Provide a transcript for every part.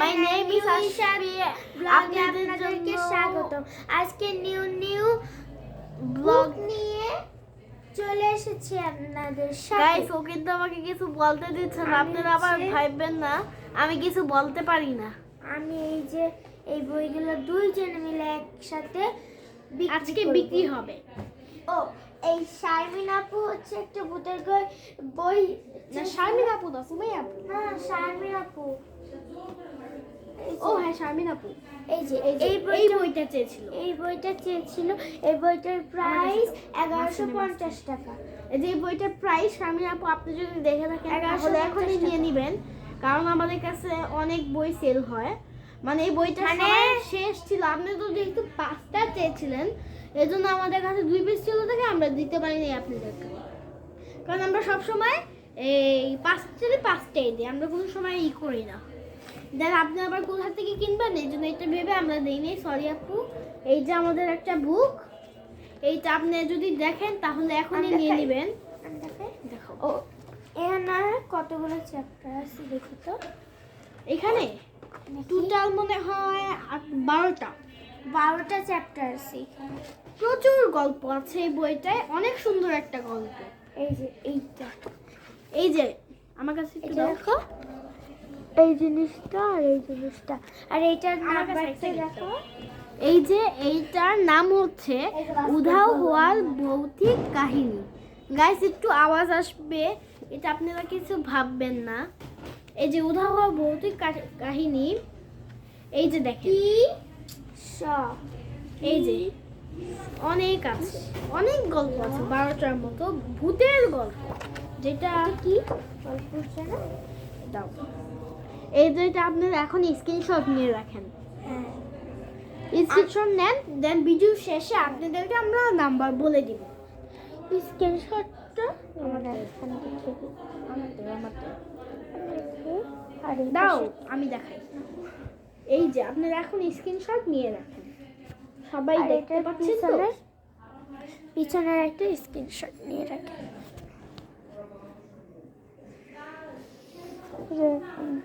My name is Ashfi. ব্লগে আপনাদের আপনাদেরকে স্বাগত আজকে নিউ নিউ ব্লগ নিয়ে চলে এসেছি আপনাদের গাইস সাথে। ও কিন্তু আমাকে কিছু বলতে দিচ্ছে না। আমি আপনারা আবার ভাববেন না আমি কিছু বলতে পারি না। আমি এই যে এই বইগুলো দুইজনে মিলে একসাথে আজকে। বিক্রি হবে। ও এই শারমিন আপু হচ্ছে একটা ভূতের বই না শারমিন আপু না সুমাই আপু। না শারমিন আপু। ও হ্যাঁ শারমিন আপু। এই যে এই এই বইটা চেয়েছিল। এই বইটা চেয়েছিল। এই বইটার প্রাইস এগারোশো পঞ্চাশ টাকা। এই যে এই বইটার প্রাইস শারমিন আপু আপনি যদি দেখে থাকেন এগারোশো তাহলে এখনই নিয়ে। নেবেন। কারণ আমাদের কাছে অনেক বই সেল হয়। মানে এই বইটা মানে- শেষ ছিল। আপনি তো যেহেতু পাঁচটা চেয়েছিলেন এই জন্য আমাদের কাছে দুই পিস ছিল থেকে আমরা দিতে পারিনি আপনাদেরকে কারণ আমরা সব সময় এই পাঁচটারই পাঁচটাই দিই আমরা কোনো সময় ই করি না। দেন আপনি আবার কোথা থেকে কিনবেন? এই জন্য এটা ভেবে আমরা দিইনি সরি আপু। এই যে আমাদের একটা বুক এইটা আপনি যদি দেখেন তাহলে এখনই নিয়ে নেবেন। দেখো। ও। এখানে কতগুলো চ্যাপ্টার আছে দেখো তো। এখানে? টোটাল মনে হয় বারোটা। বারোটা চ্যাপ্টার আছে এখানে। প্রচুর গল্প আছে এই বইটায়। অনেক সুন্দর একটা গল্প। এই যে এইটা। এই যে আমার কাছে একটু দেখো। এই জিনিসটা আর এই জিনিসটা। আর এইটার নাম্বারটা দেখো। এই যে এইটার নাম হচ্ছে উধাও হওয়ার ভৌতিক কাহিনী। গাইস একটু আওয়াজ আসবে। এটা আপনারা কিছু ভাববেন না। এই যে উধাও হওয়ার ভৌতিক কাহিনী এই যে দেখেন। কি স এই যে অনেক আছে। অনেক গল্প আছে বারোটার মতো ভূতের গল্প। যেটা কি? গল্প হচ্ছে না? দাও। এই দুইটা আপনারা এখন স্ক্রিনশট নিয়ে রাখেন। হ্যাঁ। স্ক্রিনশট নেন দেন ভিডিও শেষে আপনাদেরকে আমরা নাম্বার বলে দিব। স্ক্রিনশটটা দাও আমি দেখাই। এই যে আপনারা এখন স্ক্রিনশট নিয়ে রাখেন। সবাই দেখতে পাচ্ছেন তো? পিছনের একটা স্ক্রিনশট নিয়ে রাখি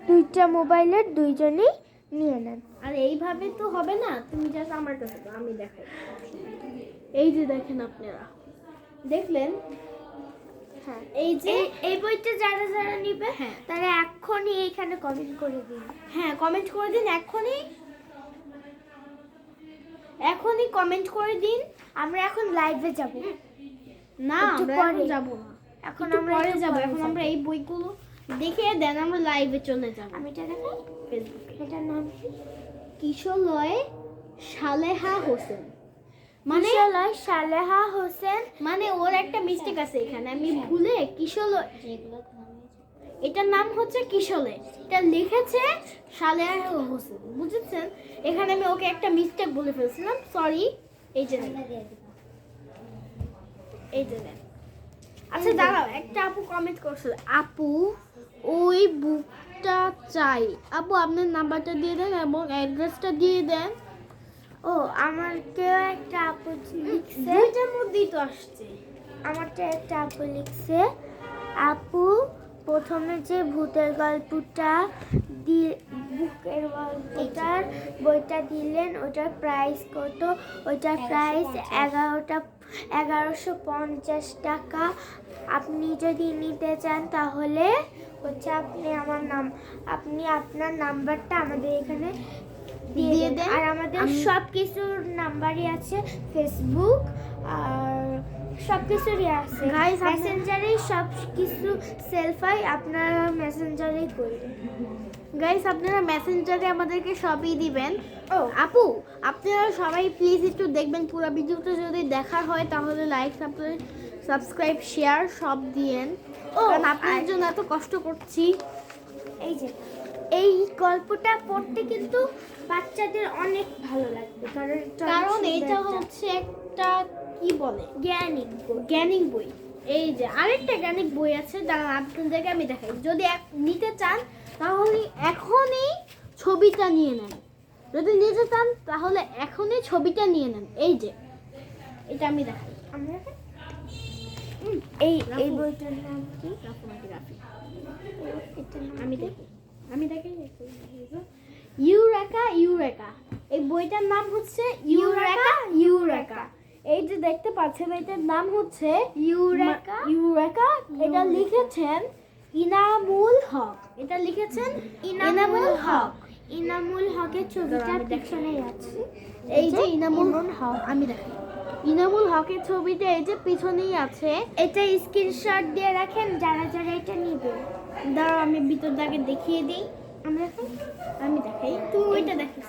দুইটা মোবাইলের দুইজনেই নিয়ে নেন। আর এইভাবে তো হবে না তুমি জাস্ট আমার কাছে আমি দেখাই। এই যে দেখেন আপনারা। দেখলেন? হ্যাঁ। এই যে এই বইটা যারা যারা নিবে হ্যাঁ। তারা এক্ষুনি এখানে কমেন্ট করে দিন। হ্যাঁ কমেন্ট করে দিন এখনই এখনই কমেন্ট করে দিন আমরা এখন লাইভে যাব। না আমরা এখন। যাব না। এখন আমরা পরে যাব এখন আমরা এই বইগুলো দেখে দেন আমরা লাইভে চলে যাব। আমি এটা দেখাই? ফেসবুকে এটার নাম কি? কিশলয় সালেহা হোসেন। মানে কিশলয় সালেহা হোসেন। মানে ওর একটা মিস্টেক আছে এখানে আমি ভুলে কিশলয় এটার নাম হচ্ছে কিশলে। এটা লিখেছে সালেহা হোসেন বুঝেছেন? এখানে আমি ওকে একটা মিস্টেক বলে ফেলছিলাম সরি এই যে এই যে আচ্ছা দাঁড়াও একটা আপু কমেন্ট করছিল। আপু ওই বুকটা চাই। আপু আপনার নাম্বারটা দিয়ে দেন এবং অ্যাড্রেসটা দিয়ে দেন। ও আমার কেউ একটা আপু লিখছে। দুইটার মধ্যেই তো আসছে। আমারটা একটা আপু লিখছে। আপু প্রথমে যে ভূতের গল্পটা দিয়ে বুকের গল্পটার বইটা দিলেন ওটার প্রাইস কত? ওইটার প্রাইস এগারোটা এগারোশো পঞ্চাশ টাকা। আপনি যদি নিতে চান তাহলে হচ্ছে আপনি আমার নাম আপনি আপনার নাম্বারটা আমাদের এখানে দিয়ে দেন। আর আমাদের সব কিছুর নাম্বারই আছে ফেসবুক আর সব কিছুরই আছে আপনি- সব কিছু সেলফাই আপনারা মেসেঞ্জারেই করবেন গাইস আপনারা মেসেঞ্জারে আমাদেরকে সবই দিবেন। ও। আপু আপনারা সবাই প্লিজ একটু দেখবেন পুরো ভিডিওটা যদি দেখা হয় তাহলে লাইক সাবস্ক্রাইব শেয়ার সব দিয়েন। কারণ আপনাদের আর- জন্য এত কষ্ট করছি। এই যে এই গল্পটা পড়তে কিন্তু বাচ্চাদের অনেক ভালো লাগবে কারণ এটা কারণ এটা হচ্ছে একটা কি বলে? জ্ঞানী বই। জ্ঞানিক বই। এই যে আরেকটা জ্ঞানিক বই আছে দাঁড়ান আপনাদেরকে আমি দেখাই। যদি এক- নিতে চান তাহলে এখনই ছবিটা নিয়ে নেন। যদি নিতে চান তাহলে এখনই ছবিটা নিয়ে নেন। এই যে এটা আমি দেখাই। আমরা এই এই বইটার নাম কি? রাফি আমি দেখি। আমি দেখি। Eureka eureka. এই বইটার নাম হচ্ছে ইউরেকা ইউরেকা। এই যে দেখতে পাচ্ছেন এটার নাম হচ্ছে ইউরেকা? ইউরেকা। এটা লিখেছেন ইনামুল হক। এটা লিখেছেন ইনামুল হক। ইনামুল হকের ছবিটা আমি আছে। এই যে ইনামুল ইনামুল হক। আমি দেখাই ইনামুল হকের ছবিটা এই যে পিছনেই আছে। এটা স্ক্রিনশট দিয়ে রাখেন, যারা যারা এটা নিবে। দাঁড়াও, আমি ভিতর দাগে দেখিয়ে দিই। আমরা আমি দেখাই। তুমি ওইটা দেখিস।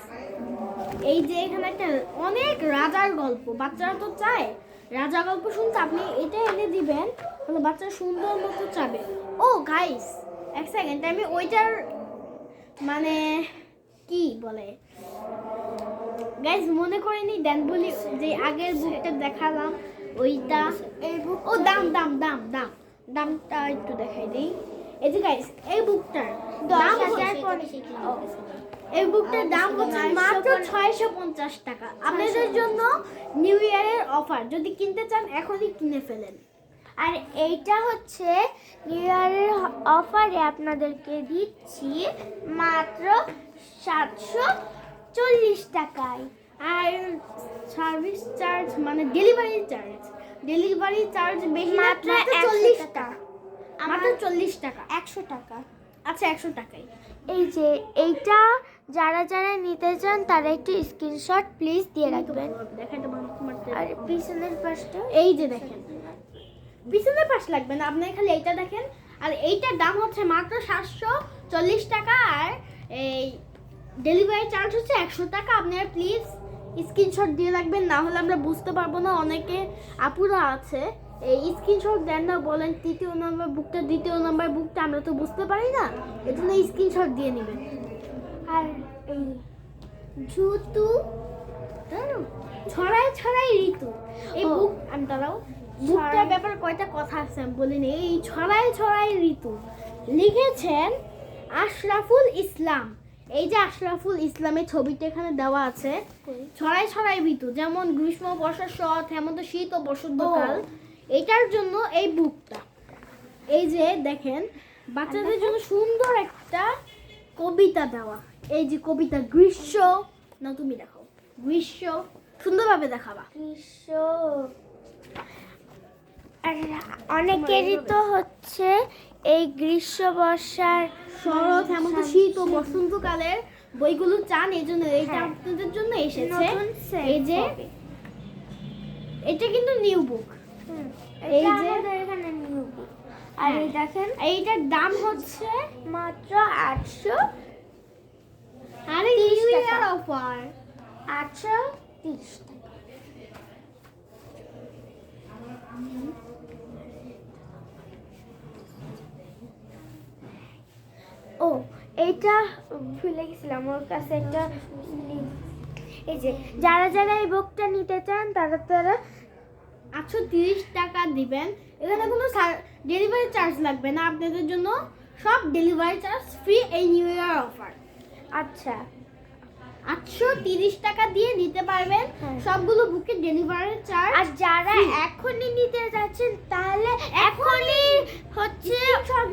এই যে এখানে একটা অনেক রাজার গল্প। বাচ্চারা তো চায়। রাজা গল্প শুনতে আপনি এটা এনে দিবেন, তাহলে বাচ্চারা সুন্দর মতো চাবে। ও গাইস এক সেকেন্ড আমি ওইটার মানে কি বলে? গাইস মনে করিনি দেন বলি যে আগের বুকটা দেখালাম ওইটা এই বুক ও দাম দাম দাম দাম। দামটা একটু দেখাই দিই। এই যে গাইস এই বুকটার দাম এই বুকটার দাম হচ্ছে মাত্র ছয়শো পঞ্চাশ টাকা। আপনাদের জন্য নিউ ইয়ারের অফার যদি কিনতে চান এখনই কিনে ফেলেন। আর এইটা হচ্ছে নিউ ইয়ারের অফারে আপনাদেরকে দিচ্ছি মাত্র সাতশো চল্লিশ টাকায়। আর সার্ভিস চার্জ মানে ডেলিভারি চার্জ ডেলিভারি চার্জ বেশি মাত্র চল্লিশ টাকা। মাত্র চল্লিশ টাকা। একশো টাকা। আচ্ছা একশো টাকাই এই যে এইটা যারা যারা নিতে চান তারা একটু স্ক্রিনশট প্লিজ দিয়ে রাখবেন। আর পিছনের পাশটা এই যে দেখেন। পিছনের পাশ লাগবে না আপনি খালি এইটা দেখেন। আর এইটার দাম হচ্ছে মাত্র সাতশো চল্লিশ টাকা আর এই ডেলিভারি চার্জ হচ্ছে একশো টাকা। আপনারা প্লিজ স্ক্রিনশট দিয়ে রাখবেন না হলে আমরা বুঝতে পারব না অনেকে আপুরা আছে। এই স্ক্রিনশট দেন না বলেন তৃতীয় নম্বর বুকটা দ্বিতীয় নম্বর বুকটা আমরা তো বুঝতে পারি না। এই জন্য স্ক্রিনশট দিয়ে নেবেন। আর এই জুতু ছড়াই ছড়াই ঋতু। এই বুক আমি দাঁড়াও। বুকটার ব্যাপারে কয়টা কথা আছে আমি বলিনি এই ছড়াই ছড়াই ঋতু। লিখেছেন আশরাফুল ইসলাম। এই যে আশরাফুল ইসলামের ছবিটা এখানে দেওয়া আছে। ছড়াই ছড়াই ঋতু যেমন গ্রীষ্ম বর্ষা শরৎ হেমন্ত শীত ও বসন্তকাল। এটার জন্য এই বুকটা। এই যে দেখেন বাচ্চাদের জন্য সুন্দর একটা কবিতা দেওয়া। এই যে কবিতা গ্রীষ্ম না তুমি দেখো গ্রীষ্ম সুন্দরভাবে দেখাবা। গ্রীষ্ম। অনেকেরই তো হচ্ছে এই গ্রীষ্ম বর্ষার শরৎ হেমন্ত শীত ও বসন্তকালের বইগুলো চান এই জন্য এইটা হ্যাঁ। আপনাদের জন্য এসেছে। এই যে এটা কিন্তু নিউ বুক এই যে- এখানে নিউ বুক আর এই দেখেন এইটার দাম হচ্ছে মাত্র আটশো আরে তিরিশ নিউ ইয়ার অফার আটশো তিরিশ ও, এইটা ভুলে গেছিলাম, ওর কাছে একটা এই যে, যারা যারা এই বুকটা নিতে চান, তারা তারা আটশো তিরিশ টাকা দিবেন। এখানে কোনো ডেলিভারি চার্জ লাগবে না। আপনাদের জন্য সব ডেলিভারি চার্জ ফ্রি এই নিউ ইয়ার অফার আচ্ছা। আটশো তিরিশ টাকা দিয়ে নিতে পারবেন। হ্যাঁ। সবগুলো বুকের ডেলিভারি চার্জ আর যারা এখনই নিতে যাচ্ছেন তাহলে এখনই হচ্ছে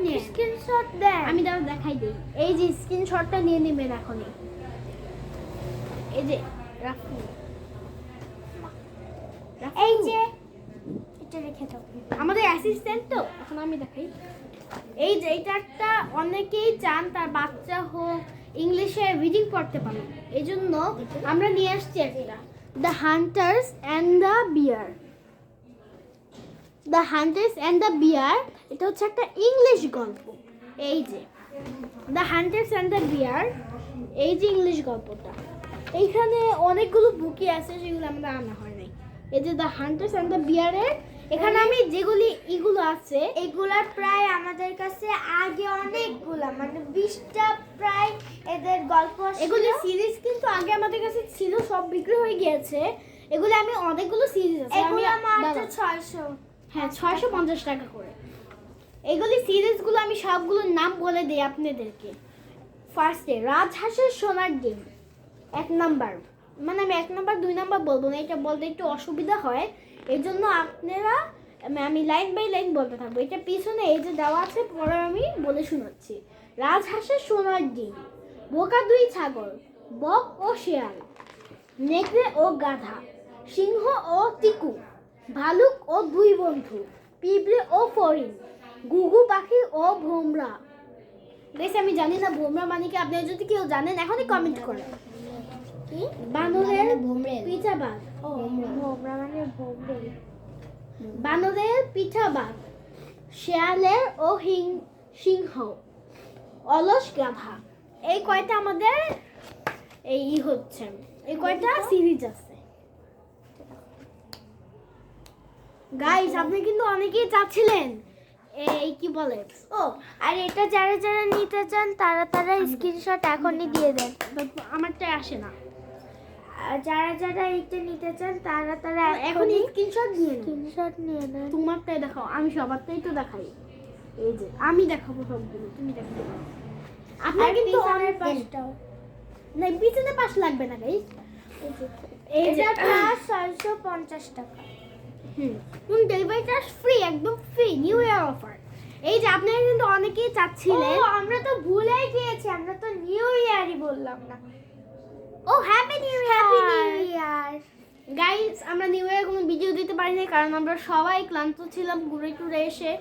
নিয়ে স্ক্রিনশট দেন। আমি তাহলে দেখাই দিই। এই যে স্ক্রিনশটটা নিয়ে নেবেন এখনই। এই যে রাখুন। এই যে এটা রেখে দাও। আমাদের অ্যাসিস্ট্যান্ট তো এখন আমি দেখাই। এই যে এটা একটা অনেকেই চান তার বাচ্চা হোক ইংলিশে রিডিং পড়তে পারে। এই জন্য আমরা নিয়ে আসছি একটা the hunters and the bear the hunters and the bear এটা হচ্ছে একটা ইংলিশ গল্প। এই যে। The hunters and the bear এই যে ইংলিশ গল্পটা। এইখানে অনেকগুলো বুকি আছে সেগুলো আমরা আনা হয় নাই। এই যে দ্য হান্টার্স অ্যান্ড দ্য বিয়ারের এখানে আমি যেগুলি এগুলো আছে। এগুলা প্রায় আমাদের কাছে আগে অনেকগুলা মানে বিশটা প্রায় এদের গল্প এগুলি সিরিজ কিন্তু আগে আমাদের কাছে ছিল সব বিক্রি হয়ে গিয়েছে। এগুলো আমি অনেকগুলো সিরিজ আছে। আমি এগুলা মাত্র। ছয়শো। হ্যাঁ ছয়শো পঞ্চাশ টাকা করে। এগুলি সিরিজগুলো আমি সবগুলোর নাম বলে দিই আপনাদেরকে। ফার্স্টে রাজহাঁসের সোনার ডিম। এক নাম্বার। মানে আমি এক নাম্বার দুই নাম্বার বলব না এটা বলতে একটু অসুবিধা হয়। এই জন্য আপনারা আমি- আমি লাইন বাই লাইন বলতে থাকব। এটা পিছনে এই যে দেওয়া আছে, পরে আমি বলে শোনাচ্ছি। রাজহাঁসের সোনার ডিম, বোকা দুই ছাগল, বক ও শেয়াল, নেকড়ে ও গাধা, সিংহ ও টিকু, ভালুক ও দুই বন্ধু, পিঁপড়ে ও ফড়িং গুগু পাখি ও ভোমরা। বেশ, আমি জানি না ভোমরা মানে কি, আপনি যদি কেউ জানেন, এখনই কমেন্ট করেন। কি? বানরের পিঠা বাঘ ও ভোমরা মানে ভোমরেল। বানরের পিঠা বাঘ শেয়ালের ও হিং সিংহ। অলস গাধা। এই কয়টা আমাদের এই হচ্ছে। এই কয়টা সিরিজ আছে। গাইস আপনি কিন্তু অনেকেই চাচ্ছিলেন। এই কি বলে? ও আর এটা যারা যারা নিতে চান তারা তারা স্ক্রিনশট এখনই দিয়ে দেন। আমারটা আসে না। যারা যারা এটা নিতে চান তারা তারা এখন এখনই স্ক্রিনশট নিয়ে স্ক্রিনশট নিয়ে নেন তোমারটাই দেখাও আমি সবারটাই তো দেখাই। এই যে আমি দেখাবো সবগুলো তুমি দেখাবো আপনার কিন্তু অনেক পাশটাও। না পিছনে পাশ লাগবে না গাইস এই যে প্লাস ছয়শো পঞ্চাশ টাকা। হুম ডেলিভারি চার্জ ফ্রি একদম ফ্রি নিউ ইয়ার অফার এই যে আপনারা কিন্তু অনেকেই চাচ্ছিলেন ও আমরা তো ভুলেই গিয়েছি আমরা তো নিউ ইয়ারই বললাম না। ও happy new happy year new year guys আমরা নিউ ইয়ার কোনো ভিডিও দিতে পারিনি কারণ আমরা সবাই ক্লান্ত ছিলাম ঘুরে টুরে এসে।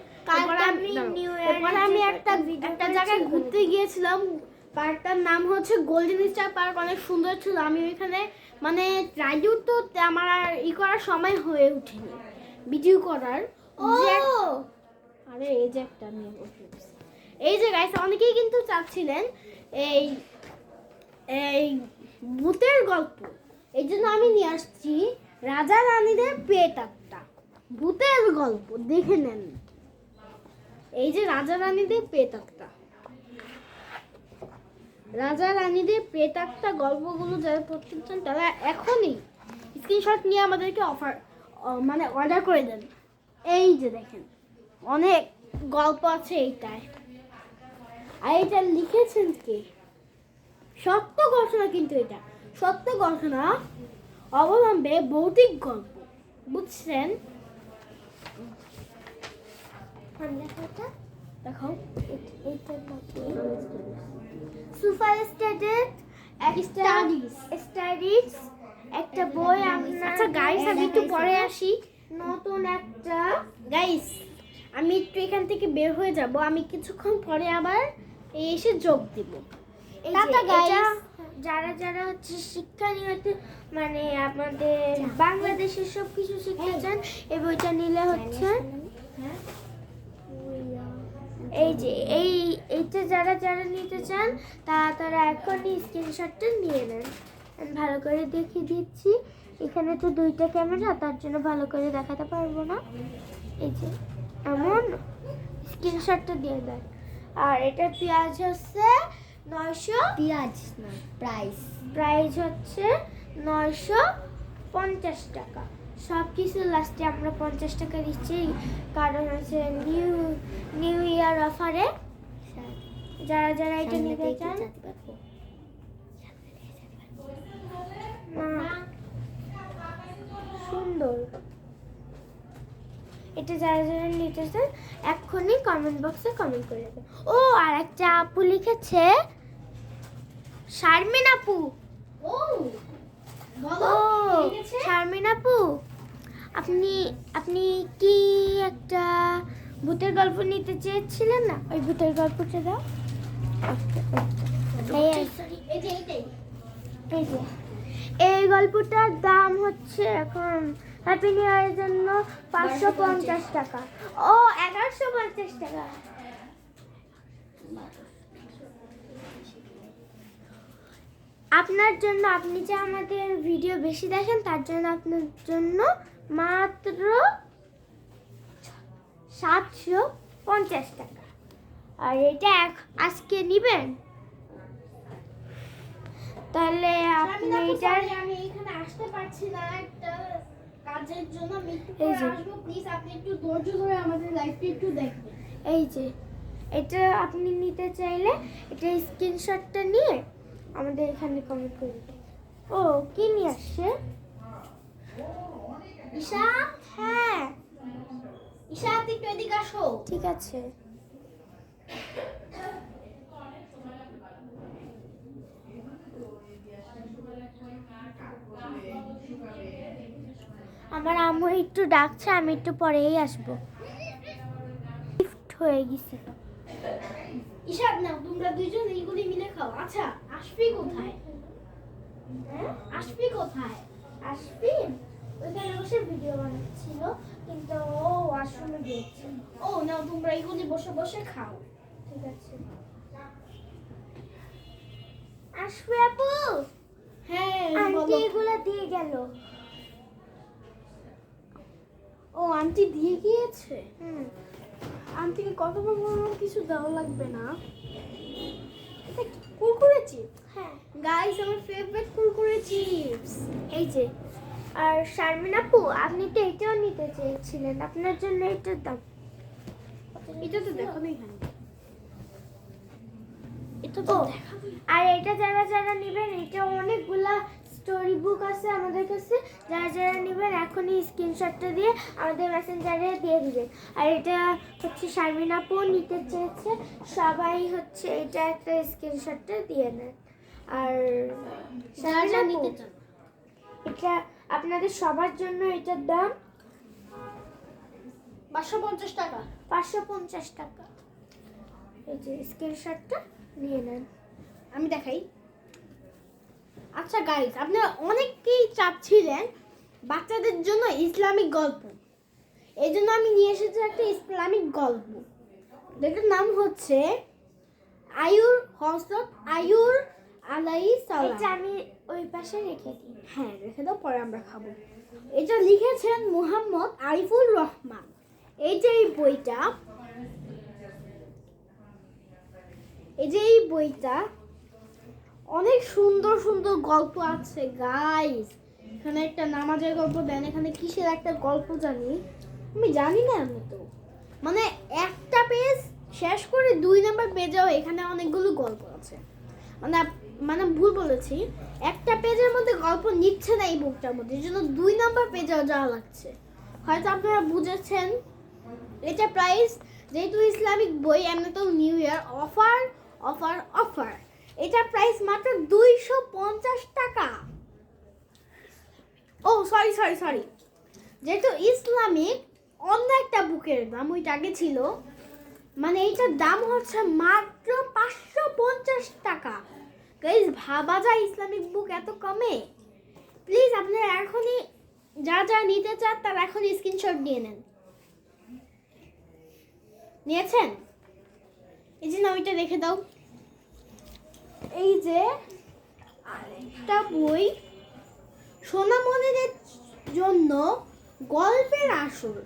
তারপরে আমি একটা একটা জায়গায় ঘুরতে গিয়েছিলাম। পার্কটার নাম হচ্ছে গোল্ডেন স্টার পার্ক অনেক সুন্দর ছিল। আমি ওইখানে মানে রাইডেও তো আমার আর ই করার সময় হয়ে ওঠেনি। ভিডিও করার। এক- আরে এই যে একটা নিয়ে এই যে গাইস অনেকেই কিন্তু চাচ্ছিলেন এই এই ভূতের গল্প। এই জন্য আমি নিয়ে আসছি রাজা রানীদের পেট একটা ভূতের গল্প, দেখে নেন। এই যে রাজা রানীদের পেট একটা রাজা রানীদের পেট একটা গল্পগুলো যারা পড়তে চান তারা এখনই স্ক্রিনশট নিয়ে আমাদেরকে অফার মানে অর্ডার করে দেন। এই যে দেখেন, অনেক গল্প আছে এইটায়। আর এটা লিখেছেন কে? সত্য ঘটনা কিন্তু এটা। সত্য ঘটনা অবলম্বে ভৌতিক গল্প। বুঝছেন? Super studded Studies. স্টাডিজ একটা বই আচ্ছা গাইস আমি একটু পরে আসি। নতুন একটা গাইস আমি একটু এখান থেকে বের হয়ে যাব। আমি কিছুক্ষণ পরে আবার এসে যোগ দিব। টাটা যারা যারা হচ্ছে শিক্ষা নিতে মানে আমাদের বাংলাদেশের সব কিছু শিখতে চান এই বইটা নিলে হচ্ছে এই যে এই এইটা যারা যারা নিতে চান তা তারা এখনই স্ক্রিনশটটা নিয়ে নেন। আমি ভালো করে দেখিয়ে দিচ্ছি। এখানে তো দুইটা ক্যামেরা তার জন্য ভালো করে দেখাতে পারব না। এই যে এমন স্ক্রিনশটটা দিয়ে দেন। আর এটা পেঁয়াজ হচ্ছে নয়শো পেঁয়াজ না প্রাইস প্রাইস হচ্ছে নয়শো পঞ্চাশ টাকা। সব কিছু লাস্টে আমরা পঞ্চাশ টাকা দিচ্ছি কারণ হচ্ছে নিউ নিউ ইয়ার অফারে যারা যারা এটা নিতে চান। সুন্দর। এটা যারা যারা নিতে চান এক্ষুনি কমেন্ট বক্সে কমেন্ট করে দেবেন। ও আর একটা আপু লিখেছে শারমিন আপু। ও? শারমিন আপু। আপনি আপনি কি একটা ভূতের গল্প নিতে চেয়েছিলেন না? ওই ভূতের গল্পটা দাও। এই গল্পটার দাম হচ্ছে এখন হ্যাপি নিউ ইয়ারের জন্য পাঁচশো পঞ্চাশ টাকা। ও এগারোশো পঞ্চাশ টাকা। আপনার জন্য আপনি যে আমাদের ভিডিও বেশি দেখেন তার জন্য আপনার জন্য মাত্র সাতশো পঞ্চাশ টাকা। আর এটা এক- আজকে নিবেন? তাহলে আপনি এটার আমি এখানে আসতে পারছি না একটা কাজের জন্য আমি একটু আসব। প্লিজ আপনি একটু ধৈর্য ধরে আমাদের লাইভটা একটু দেখবেন। এই যে এটা আপনি নিতে চাইলে এটা স্ক্রিনশটটা নিয়ে আমাদের এখানে কমেন্ট করে ও, কি নিয়ে আসছে? হ্যাঁ। ইশাত একটু এদিকে আসো। ঠিক আছে। আমার আম্মু একটু ডাকছে, আমি একটু পরেই আসব। হয়ে গেছে। ঈশাদ না তোমরা দুইজন এইগুলি মিলে খাও। আচ্ছা আসবি কোথায়? হ্যাঁ? আসবি কোথায়? আসবি? ওইখানে বসে ভিডিও বানাচ্ছিল কিন্তু ও ওয়াশরুমে গিয়েছে ও না তোমরা এইগুলি বসে বসে খাও। ঠিক আছে। আসবে আপু? হ্যাঁ আন্টি এগুলো দিয়ে গেল। ও আন্টি দিয়ে গিয়েছে? হুম। আন্টিকে কত বড় কিছু দেওয়া লাগবে না? এটা কুরকুরে চিপস? হ্যাঁ। গাইস আমার ফেভারিট কুরকুরে চিপস। এই যে আর শারমিন আপু আপনি তো এটাও নিতে চেয়েছিলেন। আপনার জন্য এটার দাম এটা তো দেখো না এখানে এটা তো আর এটা যারা যারা নেবেন এটা অনেকগুলা স্টোরি বুক আছে আমাদের কাছে যারা যারা নেবেন এখনই স্ক্রিনশটটা দিয়ে আমাদের মেসেঞ্জারে দিয়ে দিবেন। আর এটা হচ্ছে শারমিন আপু নিতে চেয়েছে সবাই হচ্ছে এটা একটা স্ক্রিনশটটা দিয়ে নেন আর এটা আপনাদের সবার জন্য এটার দাম পাঁচশো পঞ্চাশ টাকা। পাঁচশো পঞ্চাশ টাকা। এই যে স্ক্রিনশটটা নিয়ে নেন। আমি দেখাই। আচ্ছা গাইস আপনারা অনেকেই চাচ্ছিলেন বাচ্চাদের জন্য ইসলামিক গল্প। এই জন্য আমি নিয়ে এসেছি একটা ইসলামিক গল্প। যেটার নাম হচ্ছে আয়ুর হজরত আয়ুর আলাই সালাম। এটা আমি ওই পাশে রেখে দিই। হ্যাঁ রেখে দাও পরে আমরা খাব। এটা লিখেছেন মুহাম্মদ আরিফুর রহমান। এই যে এই বইটা এই যে এই বইটা অনেক সুন্দর সুন্দর গল্প আছে গাইস এখানে একটা নামাজের গল্প দেন, এখানে কিসের একটা গল্প জানি? আমি জানি না আমি তো। মানে একটা পেজ শেষ করে দুই নাম্বার পেজেও এখানে অনেকগুলো গল্প আছে। মানে মানে ভুল বলেছি। একটা পেজের মধ্যে গল্প নিচ্ছে না এই বুকটার মধ্যে, এই জন্য দুই নাম্বার পেজেও যাওয়া লাগছে। হয়তো আপনারা বুঝেছেন, এটা প্রাইস যেহেতু ইসলামিক বই এমনি তো new year offer offer offer এটা প্রাইস মাত্র দুইশো পঞ্চাশ টাকা। ও সরি সরি সরি যেহেতু ইসলামিক, অন্য একটা বুকের দাম, ওইটা আগে ছিল। মানে এইটার দাম হচ্ছে মাত্র পাঁচশো পঞ্চাশ টাকা। গাইজ ভাবা যায় ইসলামিক বুক এত কমে? প্লিজ আপনারা এখনই যা যা নিতে চান, তার এখনই স্ক্রিনশট নিয়ে নেন। নিয়েছেন? এই যে ওইটা রেখে দাও। এই যে আরেকটা বই সোনামণিদের জন্য গল্পের আসর।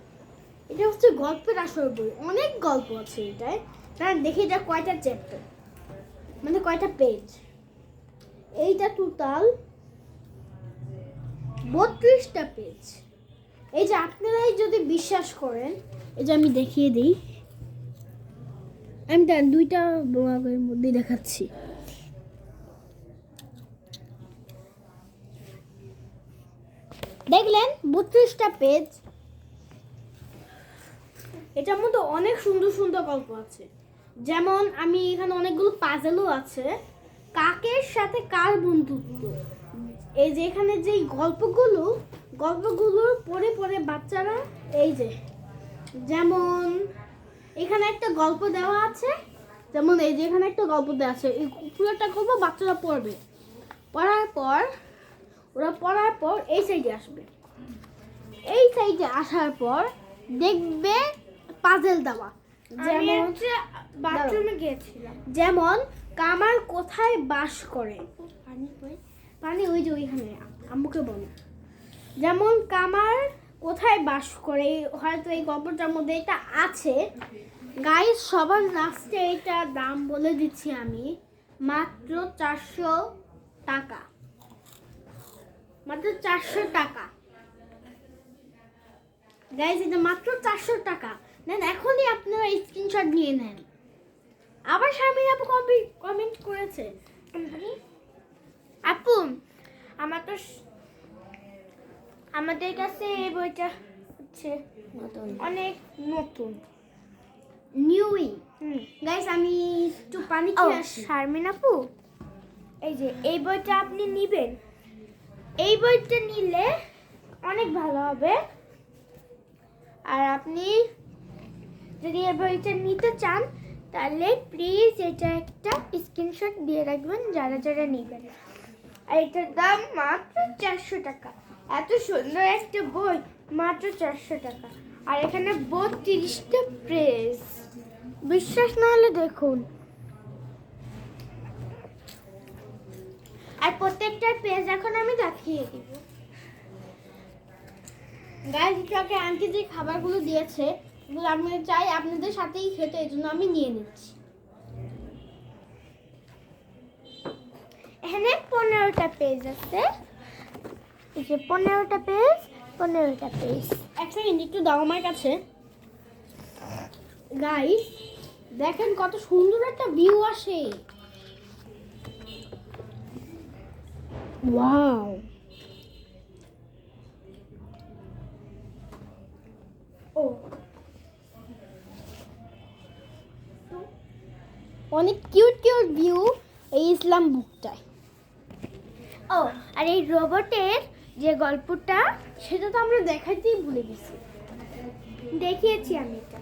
এটা হচ্ছে গল্পের আসর বই। অনেক গল্প আছে এটায়। তারা দেখি এটা কয়টা চ্যাপ্টার মানে কয়টা পেজ এইটা টোটাল বত্রিশটা পেজ এই যে আপনারাই যদি বিশ্বাস করেন, এই যে আমি দেখিয়ে দিই। আমি দুইটা ব্লগের মধ্যে দেখাচ্ছি। দেখলেন, বত্রিশটা পেজ এটার মধ্যে অনেক সুন্দর সুন্দর গল্প আছে। যেমন আমি এখানে অনেকগুলো পাজেলও আছে। কাকের সাথে কার বন্ধুত্ব? এই যে এখানে যে গল্পগুলো গল্পগুলো পড়ে পড়ে বাচ্চারা, এই যে, যেমন এখানে একটা গল্প দেওয়া আছে। যেমন এই যে এখানে একটা গল্প দেওয়া আছে। এই পুরোটা গল্প বাচ্চারা পড়বে। পড়ার পর ওরা পড়ার পর এই সাইডে আসবে। এই সাইডে আসার পর দেখবে পাজেল দেওয়া। যেমন বাথরুমে গিয়েছিলাম। যেমন কামার কোথায় বাস করে? পানি পানি ওই যে ওইখানে আম্মুকে বলো। যেমন কামার কোথায় বাস করে হয়তো এই গল্পটার মধ্যে এটা আছে। গাইস সবার লাস্টে এটা দাম বলে দিচ্ছি আমি মাত্র চারশো টাকা। মাত্র চারশো টাকা। গাইস এটা মাত্র চারশো টাকা। নেন এখনই আপনারা স্ক্রিনশট নিয়ে নেন। আবার শারমিন আপু কমেন্ট করেছে। আপু আমার তো আমাদের কাছে এই বইটা হচ্ছে নতুন। অনেক নতুন। নিউই গাইস আমি একটু পানি খেয়ে শারমিন আপু? এই যে এই বইটা আপনি নিবেন? এই বইটা নিলে অনেক ভালো হবে। আর আপনি যদি এই বইটা নিতে চান, তাহলে প্লিজ এটা একটা স্ক্রিনশট দিয়ে রাখবেন যারা যারা নেবেন। আর এটার দাম মাত্র চারশো টাকা। এত সুন্দর একটা বই, মাত্র চারশো টাকা। আর এখানে বত্রিশটা প্রেস বিশ্বাস না হলে দেখুন। আর প্রত্যেকটার পেজ এখন আমি দেখিয়ে দিব। গাইজ ট্রাকে আন্টি যে খাবারগুলো দিয়েছে, এগুলো আমি চাই আপনাদের সাথেই খেতে, এই জন্য আমি নিয়ে নিচ্ছি। এখানে পনেরোটা পেজ আছে। এই যে পনেরোটা পেজ পনেরোটা পেজ এক সেকেন্ড একটু দাও আমার কাছে। গাইস দেখেন কত সুন্দর একটা ভিউ আসে। ওয়াও ও অনেক কিউট কিউট ভিউ এই ইসলাম বুকটায়। ও আর এই রোবটের যে গল্পটা সেটা তো আমরা দেখাইতেই ভুলে গেছি। দেখিয়েছি আমি এটা।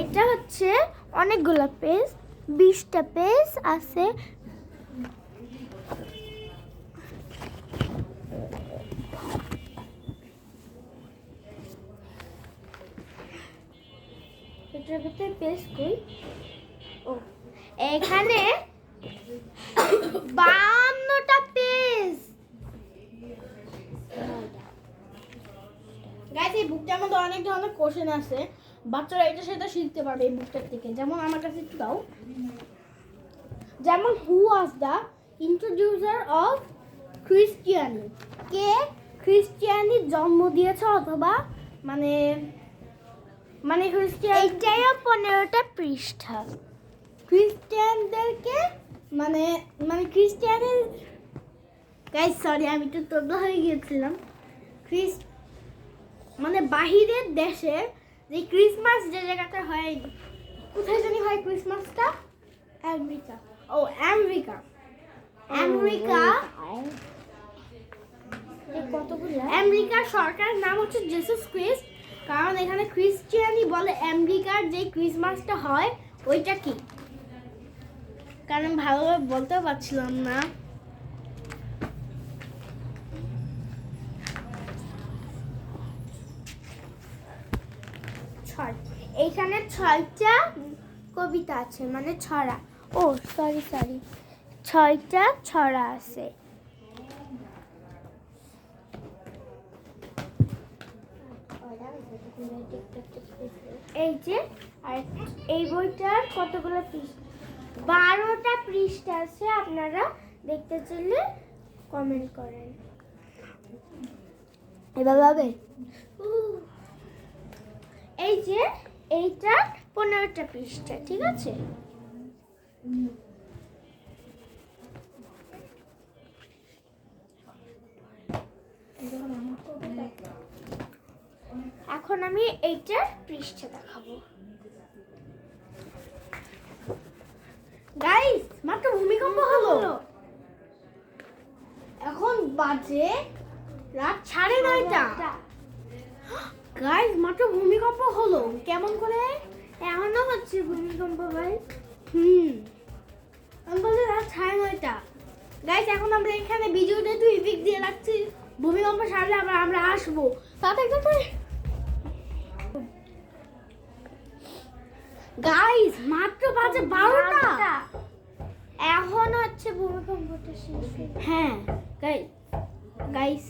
এটা হচ্ছে অনেকগুলো পেজ বিশটা পেজ আছে। এটার ভিতরে পেজ কই ও, এখানে বান্নটা পেজ গাইস এই বুকটার মধ্যে অনেক ধরনের কোশ্চেন আছে। বাচ্চারা এটা সেটা শিখতে পারবে এই বুকটার থেকে। যেমন আমার কাছে একটু দাও। যেমন who was the introducer of Christianity কে খ্রিস্টিয়ানির জন্ম দিয়েছে অথবা মানে মানে এইটাইও পনেরোটা পৃষ্ঠা। খ্রিস্টিয়ানদেরকে মানে মানে খ্রিস্টিয়ানের গাইস সরি আমি একটু তব্য হয়ে গিয়েছিলাম। খ্রিস্ট মানে বাহিরের দেশে যে ক্রিসমাস যে জায়গাতে হয় কোথায় জানি হয় ক্রিসমাসটা? আমেরিকা। ও আমেরিকা। আমেরিকা কতগুলো আমেরিকার সরকারের নাম হচ্ছে জেসাস ক্রিস্ট কারণ এখানে খ্রিস্টিয়ানি বলে আমেরিকার যে ক্রিসমাসটা হয়, ওইটা কি? কারণ ভালোভাবে বলতে পারছিলাম না। ছয়। ছয়টা কবিতা আছে মানে ছড়া। ও সরি সরি ছয়টা ছড়া আছে। এই যে, আর এই বইটার কতগুলো পৃষ্ঠা? বারোটা পৃষ্ঠা আছে, আপনারা দেখতে চাইলে কমেন্ট করেন। এবার হবে এই যে, এইটা পনেরোটা পৃষ্ঠা, ঠিক আছে? এখন আমি এইটার পৃষ্ঠা দেখাবো। গাইস মাত্র ভূমিকম্প হলো। এখন বাজে রাত সাড়ে নয়টা। গাইস মাত্র ভূমিকম্প হলো। কেমন করে? এখনও হচ্ছে ভূমিকম্প ভাই। হুম। আমি বলছি রাত সাড়ে নয়টা। গাইস এখন আমরা এখানে ভিডিওটা একটু ইপিক দিয়ে রাখছি। ভূমিকম্প সারলে আবার আমরা আসব। তাতে তাতে গাইস মাত্র বাজে বারোটা। এখন হচ্ছে ভূমিকম্পটা শেষ হ্যাঁ গাইস গাইস